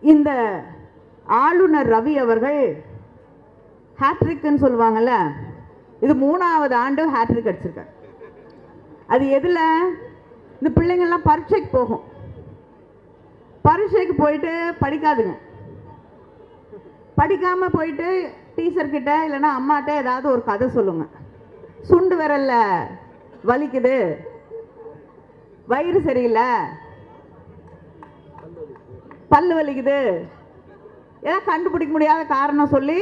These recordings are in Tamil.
இந்த ஆளுநர் ரவி அவர்கள் ஹேட்ரிக்குன்னு சொல்லுவாங்கல்ல இது மூணாவது ஆண்டு ஹேட்ரிக் அடிச்சிருக்காரு. அது எதில்? இந்த பிள்ளைங்கள்லாம் பரீட்சைக்கு போகும். பரீட்சைக்கு போயிட்டு படிக்காதுங்க. படிக்காமல் போயிட்டு டீச்சர்கிட்ட இல்லைன்னா அம்மாட்ட ஏதாவது ஒரு கதை சொல்லுங்க. சுண்டு வரல வலிக்குது. வயிறு சரியில்லை. பல்லு வலிக்குது. ஏதாவது கண்டுபிடிக்க முடியாத காரணம் சொல்லி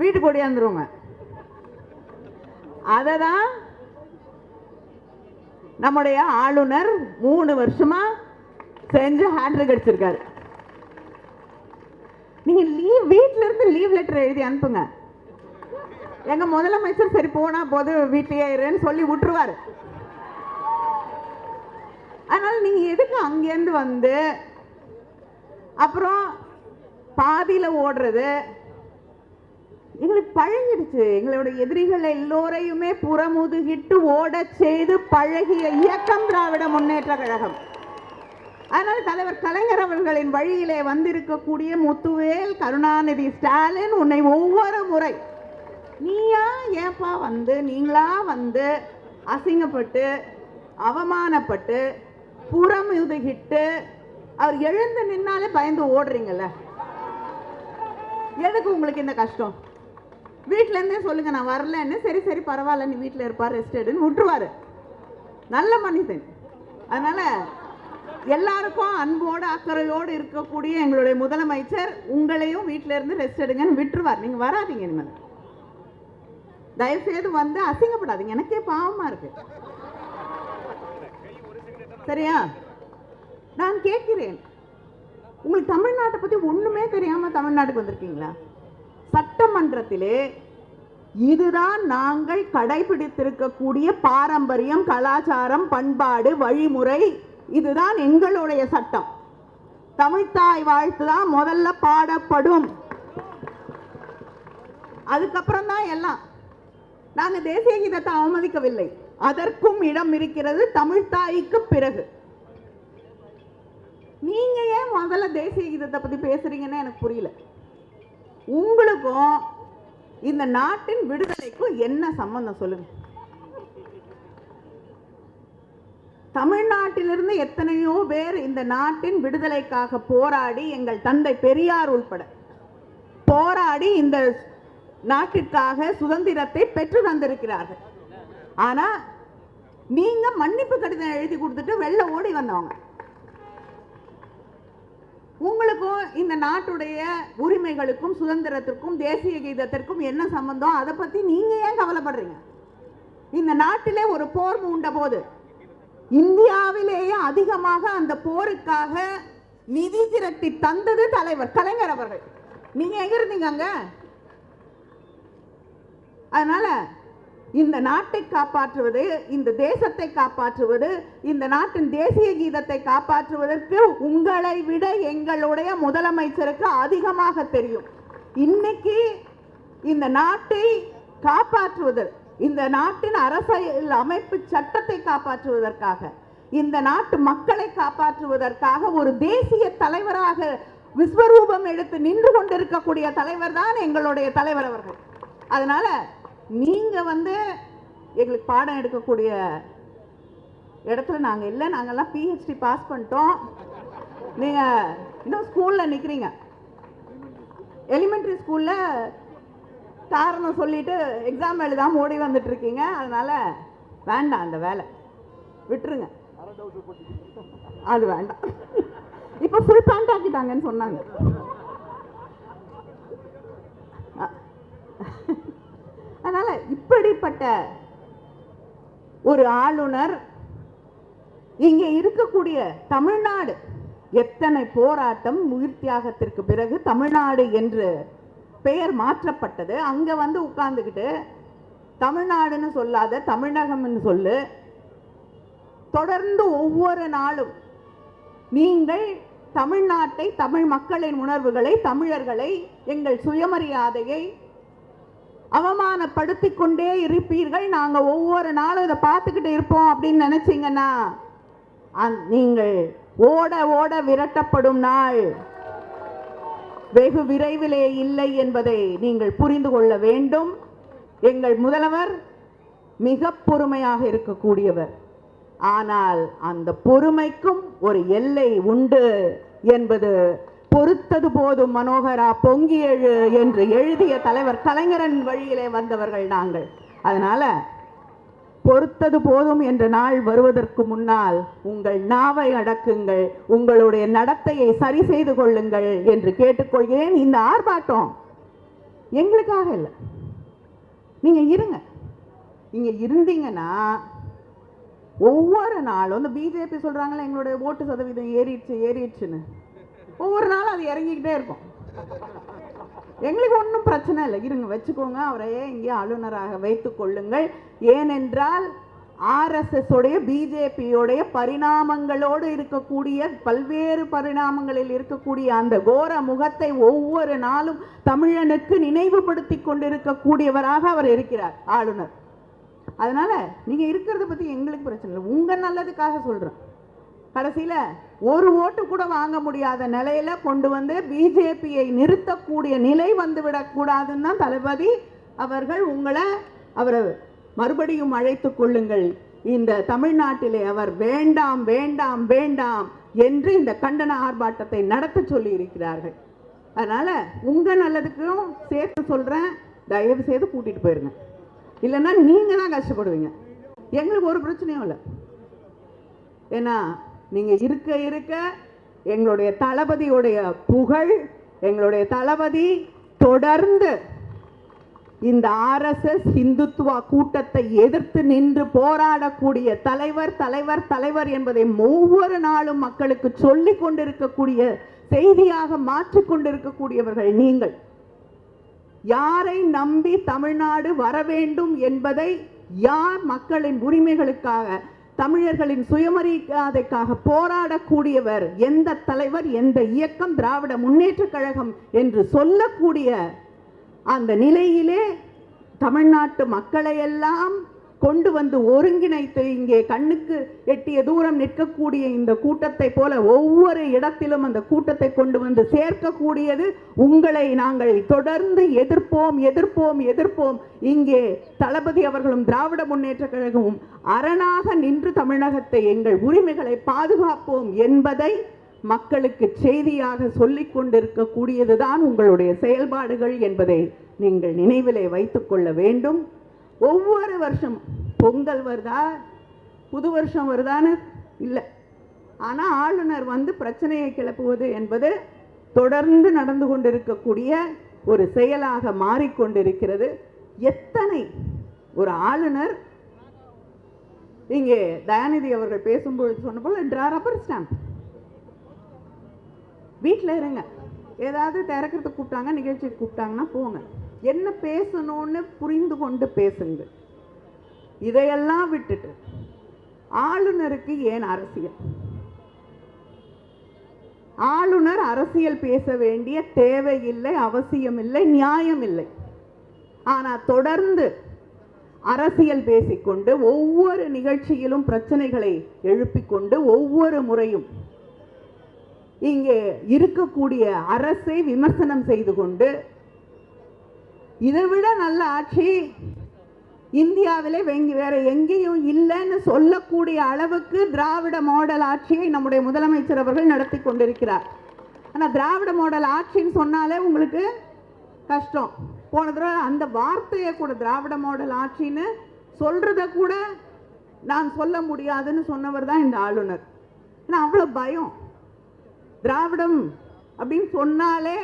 வீட்டுக்கு ஓடியாந்துருவாங்க அதை தான் நம்முடைய ஆளுநர் மூணு வருஷமா செஞ்சு ஹேண்ட்ரிக் அடிச்சிருக்காரு. நீங்க லீவ் வீட்டில இருந்து லீவ் லெட்டர் எழுதி அனுப்புங்க. எங்க முதலமைச்சர் சரி போனா போது வீட்லயே இருன்னு சொல்லி விட்டுருவாரு. அதனால நீங்க எதுக்கு அங்கேருந்து வந்து அப்புறம் பாதியில் ஓடுறது. எங்களுக்கு பழகிடுச்சு. எங்களோட எதிரிகள் எல்லோரையுமே புறமுதுகிட்டு ஓடச் செய்து பழகிய இயக்கம் திராவிட முன்னேற்ற கழகம். அதனால் தலைவர் கலைஞர் அவர்களின் வழியிலே வந்திருக்கக்கூடிய முத்துவேல் கருணாநிதி ஸ்டாலின் உன்னை ஒவ்வொரு முறை நீயா ஏப்பா வந்து? நீங்களா வந்து அசிங்கப்பட்டு அவமானப்பட்டு புறமுதுகிட்டு அவர் எழுந்து நின்னாலே பயந்து ஓடுறீங்கல்ல? எதுக்கு உங்களுக்கு இந்த கஷ்டம்? வீட்டிலேருந்தே சொல்லுங்கள் சொல்லுங்க நான் வரலன்னு சரி சரி பரவாயில்ல நீ வீட்டில் இருப்பார் ரெஸ்ட் எடுன்னு விட்டுருவாரு. நல்ல மனிதன். அதனால எல்லாருக்கும் அன்போடு அக்கறையோடு இருக்கக்கூடிய எங்களுடைய முதலமைச்சர் உங்களையும் வீட்டிலேருந்து ரெஸ்ட் எடுங்கன்னு விட்டுருவார். நீங்கள் வராதீங்க இனிமேல். தயவு செய்து வந்து அசிங்கப்படாதீங்க. எனக்கே பாவமாக இருக்கு. சரியா? நான் கேட்கிறேன். உங்களுக்கு தமிழ்நாட்டை பற்றி ஒன்றுமே தெரியாமல் தமிழ்நாட்டுக்கு வந்திருக்கீங்களா? சட்டமன்றத்திலே இதுதான் நாங்கள் கடைபிடித்திருக்கக்கூடிய பாரம்பரியம் கலாச்சாரம் பண்பாடு வழிமுறை. இதுதான் எங்களுடைய சட்டம். தமிழ்தாய் வாழ்த்து தான் முதல்ல பாடப்படும். அதுக்கப்புறம் தான் எல்லாம். நாங்கள் தேசிய கீதத்தை அவமதிக்கவில்லை. அதற்கும் இடம் இருக்கிறது தமிழ்தாய்க்கு பிறகு. நீங்கள் ஏன் முதல்ல தேசிய கீதத்தை பற்றி பேசுறீங்கன்னு எனக்கு புரியல. உங்களுக்கும் இந்த நாட்டின் விடுதலைக்கும் என்ன சம்பந்தம் சொல்லுங்கள் தமிழ்நாட்டிலிருந்து எத்தனையோ பேர் இந்த நாட்டின் விடுதலைக்காக போராடி எங்கள் தந்தை பெரியார் உள்பட போராடி இந்த நாட்டிற்காக சுதந்திரத்தை பெற்று தந்திருக்கிறார்கள். ஆனால் நீங்கள் மன்னிப்பு கடிதம் எழுதி கொடுத்துட்டு வெளில ஓடி வந்தவங்க. உங்களுக்கும் இந்த நாட்டுடைய உரிமைகளுக்கும் சுதந்திரத்திற்கும் தேசிய கீதத்திற்கும் என்ன சம்பந்தம்? அதை பற்றி நீங்கள் ஏன் கவலைப்படுறீங்க? இந்த நாட்டிலே ஒரு போர் மூண்ட போது இந்தியாவிலேயே அதிகமாக அந்த போருக்காக நிதி திரட்டி தந்தது தலைவர் கலைஞர் அவர்கள். நீங்கள் எங்கே இருந்தீங்க அங்கே? அதனால இந்த நாட்டை காப்பாற்றுவது இந்த தேசத்தை காப்பாற்றுவது இந்த நாட்டின் தேசிய கீதத்தை காப்பாற்றுவதற்கு உங்களை விட எங்களுடைய முதலமைச்சருக்கு அதிகமாக தெரியும். இன்னைக்கு இந்த நாட்டை காப்பாற்றுவது இந்த நாட்டின் அரசியல் அமைப்பு சட்டத்தை காப்பாற்றுவதற்காக இந்த நாட்டு மக்களை காப்பாற்றுவதற்காக ஒரு தேசிய தலைவராக விஸ்வரூபம் எடுத்து நின்று கொண்டிருக்கக்கூடிய தலைவர் தான் எங்களுடைய தலைவர் அவர்கள். அதனால நீங்கள் வந்து எங்களுக்கு பாடம் எடுக்கக்கூடிய இடத்துல நாங்கள் இல்லை. நாங்கள்லாம் பிஹெச்டி பாஸ் பண்ணிட்டோம். நீங்கள் இன்னும் ஸ்கூலில் நிற்கிறீங்க எலிமெண்ட்ரி ஸ்கூலில் காரணம் சொல்லிட்டு எக்ஸாம் எழுதாம ஓடி வந்துட்டுருக்கீங்க அதனால் வேண்டாம் அந்த வேலை. விட்டுருங்க. அது வேண்டாம். இப்போ ஃபுல் பேண்ட் ஆக்கிட்டாங்கன்னு சொன்னாங்க. அதனால் இப்படிப்பட்ட ஒரு ஆளுநர் இங்கே இருக்கக்கூடிய தமிழ்நாடு. எத்தனை போராட்டம் உயிர் தியாகத்திற்கு பிறகு தமிழ்நாடு என்று பெயர் மாற்றப்பட்டது. அங்க வந்து உட்கார்ந்துக்கிட்டு தமிழ்நாடுன்னு சொல்லாத தமிழகம்னு சொல்லு. தொடர்ந்து ஒவ்வொரு நாளும் நீங்கள் தமிழ்நாட்டை தமிழ் மக்களின் உணர்வுகளை தமிழர்களை எங்கள் சுயமரியாதையை அவமானப்படுத்தி கொண்டே இருப்பீர்கள். நாங்கள் ஒவ்வொரு நாளும் இதை பார்த்துக்கிட்டு இருப்போம் அப்படின்னு நினைச்சீங்கன்னா நீங்கள் ஓட ஓட விரட்டப்படும் நாள். வெகு விரைவிலே இல்லை என்பதை நீங்கள் புரிந்து கொள்ள வேண்டும். எங்கள் முதல்வர் மிக பொறுமையாக இருக்கக்கூடியவர். ஆனால் அந்த பொறுமைக்கும் ஒரு எல்லை உண்டு என்பது பொறுத்தது போதும் மனோகரா பொங்கி எழு என்று எழுதிய தலைவர் கலைஞரன் வழியிலே வந்தவர்கள் நாங்கள். அதனால பொறுத்தது போதும் என்ற நாள் வருவதற்கு முன்னால் உங்கள் நாவை அடக்குங்கள் உங்களுடைய நடத்தையை சரி செய்து கொள்ளுங்கள் என்று கேட்டுக்கொள்கிறேன். இந்த ஆர்ப்பாட்டம் எங்களுக்காக இல்லை. நீங்க இருங்க. நீங்க இருந்தீங்கன்னா ஒவ்வொரு நாளும் இந்த பிஜேபி சொல்றாங்களே எங்களுடைய ஓட்டு சதவீதம் ஏறிடுச்சு ஏறிடுச்சுன்னு. ஒவ்வொரு நாளும் அது இறங்கிக்கிட்டே இருக்கும். எங்களுக்கு ஒன்றும் பிரச்சனை இல்லை. இருங்க வச்சுக்கோங்க. அவரையே இங்கே ஆளுநராக வைத்து கொள்ளுங்கள். ஏனென்றால் ஆர்எஸ்எஸோடைய பிஜேபியோடைய பரிணாமங்களோடு இருக்கக்கூடிய பல்வேறு பரிணாமங்களில் இருக்கக்கூடிய அந்த கோர முகத்தை ஒவ்வொரு நாளும் தமிழனுக்கு நினைவுபடுத்தி கொண்டிருக்கக்கூடியவராக அவர் இருக்கிறார் ஆளுநர். அதனால் நீங்கள் இருக்கிறத பற்றி எங்களுக்கு பிரச்சனை இல்லை. உங்கள் நல்லதுக்காக சொல்கிறேன் கடைசியில் ஒரு ஓட்டு கூட வாங்க முடியாத நிலையில் கொண்டு வந்து பிஜேபியை நிறுத்தக்கூடிய நிலை வந்துவிடக்கூடாதுன்னு தான் தளபதி அவர்கள் உங்களை அவரை மறுபடியும் அழைத்து கொள்ளுங்கள். இந்த தமிழ்நாட்டிலே அவர் வேண்டாம் வேண்டாம் வேண்டாம் என்று இந்த கண்டன ஆர்ப்பாட்டத்தை நடத்த சொல்லி இருக்கிறார்கள் அதனால் உங்கள் நல்லதுக்கும் சேர்த்து சொல்கிறேன் தயவு செய்து கூட்டிகிட்டு போயிருங்க. இல்லைன்னா நீங்கள் தான் கஷ்டப்படுவீங்க. எங்களுக்கு ஒரு பிரச்சனையும் இல்லை. ஏன்னா நீங்கள் இருக்க இருக்க எங்களுடைய தளபதியுடைய புகழ் எங்களுடைய தளபதி தொடர்ந்து இந்த ஆர்எஸ்எஸ் இந்துத்துவா கூட்டத்தை எதிர்த்து நின்று போராடக்கூடிய தலைவர் தலைவர் தலைவர் என்பதை ஒவ்வொரு நாளும் மக்களுக்கு சொல்லி கொண்டிருக்கக்கூடிய செய்தியாக மாற்றிக் கொண்டிருக்கக்கூடியவர்கள் நீங்கள். யாரை நம்பி தமிழ்நாடு வர வேண்டும் என்பதை யார் மக்களின் உரிமைகளுக்காக தமிழர்களின் சுயமரியாதைக்காக போராடக்கூடியவர் எந்த தலைவர் எந்த இயக்கம் திராவிட முன்னேற்றக் கழகம் என்று சொல்லக்கூடிய அந்த நிலையிலே தமிழ்நாட்டு மக்களையெல்லாம் கொண்டு வந்து ஒருங்கிணைத்து இங்கே கண்ணுக்கு எட்டிய தூரம் நிற்கக்கூடிய இந்த கூட்டத்தை போல ஒவ்வொரு இடத்திலும் அந்த கூட்டத்தை கொண்டு வந்து சேர்க்கக்கூடியது உங்களை நாங்கள் தொடர்ந்து எதிர்ப்போம் எதிர்ப்போம் எதிர்ப்போம். இங்கே தளபதி அவர்களும் திராவிட முன்னேற்ற கழகமும் அரணாக நின்று தமிழகத்தை எங்கள் உரிமைகளை பாதுகாப்போம் என்பதை மக்களுக்கு செய்தியாக சொல்லிக் கொண்டிருக்கக்கூடியதுதான் உங்களுடைய செயல்பாடுகள் என்பதை நீங்கள் நினைவிலே வைத்துக்கொள்ள வேண்டும். ஒவ்வொரு வருஷம் பொங்கல் வருதா? புது வருஷம் வருதான்னு இல்லை. ஆனால் ஆளுநர் வந்து பிரச்சனையை கிளப்புவது என்பது தொடர்ந்து நடந்து கொண்டிருக்கக்கூடிய ஒரு செயலாக மாறிக்கொண்டிருக்கிறது. எத்தனை ஒரு ஆளுநர் இங்கே தயாநிதி அவர்கள் பேசும்பொழுது சொன்ன போல ரப்பர் ஸ்டாம்ப் வீட்டில் இருங்க. ஏதாவது திறக்கிறதுக்கு கூப்பிட்டாங்க நிகழ்ச்சிக்கு கூப்பிட்டாங்கன்னா போங்க. என்ன பேசணும்னு புரிந்து கொண்டு பேசுங்க இதையெல்லாம் விட்டுட்டு ஆளுநருக்கு ஏன் அரசியல்? ஆளுநர் அரசியல் பேச வேண்டிய தேவையில்லை அவசியமில்லை நியாயம் இல்லை ஆனால் தொடர்ந்து அரசியல் பேசிக்கொண்டு ஒவ்வொரு நிகழ்ச்சியிலும் பிரச்சனைகளை எழுப்பிக்கொண்டு ஒவ்வொரு முறையும் இங்கே இருக்கக்கூடிய அரசை விமர்சனம் செய்து கொண்டு இதை விட நல்ல ஆட்சி இந்தியாவிலே வெங்க வேற எங்கேயும் இல்லைன்னு சொல்லக்கூடிய அளவுக்கு திராவிட மாடல் ஆட்சியை நம்முடைய முதலமைச்சர் அவர்கள் நடத்தி கொண்டிருக்கிறார். ஆனால் திராவிட மாடல் ஆட்சின்னு சொன்னாலே உங்களுக்கு கஷ்டம். போன தடவை அந்த வார்த்தையை கூட திராவிட மாடல் ஆட்சின்னு சொல்றத கூட நான் சொல்ல முடியாதுன்னு சொன்னவர் தான் இந்த ஆளுநர். ஏன்னா அவ்வளோ பயம். திராவிடம் அப்படின்னு சொன்னாலே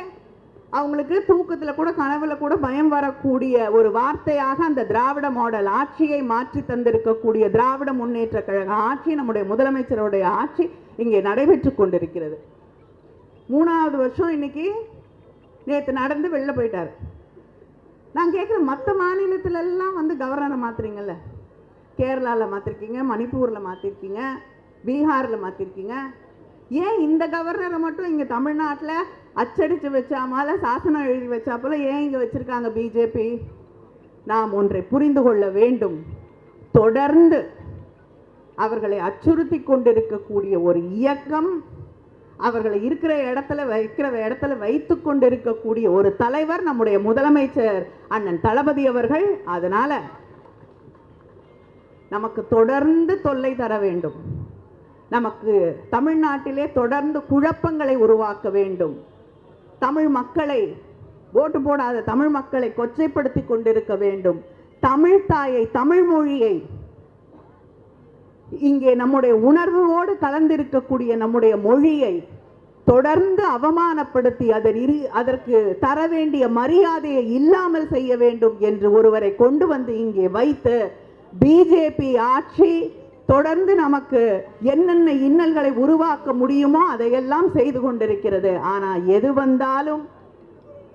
அவங்களுக்கு தூக்கத்தில் கூட கனவுல கூட பயம் வரக்கூடிய ஒரு வார்த்தையாக அந்த திராவிட மாடல் ஆட்சியை மாற்றி தந்திருக்கக்கூடிய திராவிட முன்னேற்ற கழக ஆட்சி நம்முடைய முதலமைச்சருடைய ஆட்சி இங்கே நடைபெற்று கொண்டிருக்கிறது. மூணாவது வருஷம் இன்னைக்கு நேற்று நடந்து வெளில போயிட்டார். நான் கேட்குறேன் மற்ற மாநிலத்திலெல்லாம் வந்து கவர்னரை மாற்றுறீங்கல்ல கேரளாவில் மாற்றிருக்கீங்க மணிப்பூரில் மாற்றிருக்கீங்க பீகாரில் மாற்றிருக்கீங்க ஏன் இந்த கவர்னரை மட்டும் இங்கே தமிழ்நாட்டில் அச்சடித்து வச்சாமால சாசனம் எழுதி வச்சா போல ஏன் இங்கே வச்சுருக்காங்க பிஜேபி? நாம் ஒன்றை புரிந்து கொள்ள வேண்டும். தொடர்ந்து அவர்களை அச்சுறுத்தி கொண்டிருக்கக்கூடிய ஒரு இயக்கம் அவர்களை இருக்கிற இடத்துல வைக்கிற இடத்துல வைத்து கொண்டிருக்கக்கூடிய ஒரு தலைவர் நம்முடைய முதலமைச்சர் அண்ணன் தளபதி அவர்கள். அதனால நமக்கு தொடர்ந்து தொல்லை தர வேண்டும். நமக்கு தமிழ்நாட்டிலே தொடர்ந்து குழப்பங்களை உருவாக்க வேண்டும். தமிழ் மக்களை ஓட்டு போடாத தமிழ் மக்களை கொச்சைப்படுத்தி கொண்டிருக்க வேண்டும். தமிழ் தாயை தமிழ் மொழியை இங்கே நம்முடைய உணர்வோடு கலந்திருக்கக்கூடிய நம்முடைய மொழியை தொடர்ந்து அவமானப்படுத்தி அதன் இரு அதற்கு தர வேண்டிய மரியாதையை இல்லாமல் செய்ய வேண்டும் என்று ஒருவரை கொண்டு வந்து இங்கே வைத்து பிஜேபி ஆட்சி தொடர்ந்து நமக்கு என்னென்ன இன்னல்களை உருவாக்க முடியுமோ அதையெல்லாம் செய்து கொண்டிருக்கிறது. ஆனால் எது வந்தாலும்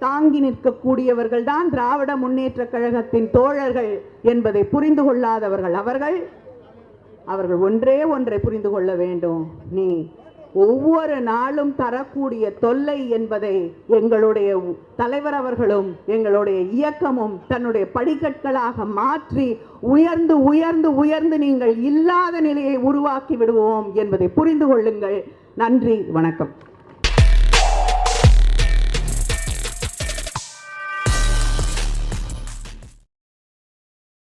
தாங்கி நிற்கக்கூடியவர்கள் தான் திராவிட முன்னேற்ற கழகத்தின் தோழர்கள் என்பதை புரிந்து கொள்ளாதவர்கள் அவர்கள். அவர்கள் ஒன்றே ஒன்றை புரிந்து கொள்ள வேண்டும். நீ ஒவ்வொரு நாளும் தரக்கூடிய தொல்லை என்பதை எங்களுடைய தலைவர் அவர்களும் எங்களுடைய இயக்கமும் தன்னுடைய படிக்கற்களாக மாற்றி உயர்ந்து உயர்ந்து உயர்ந்து நீங்கள் இல்லாத நிலையை உருவாக்கி விடுவோம் என்பதை புரிந்து கொள்ளுங்கள். நன்றி வணக்கம்.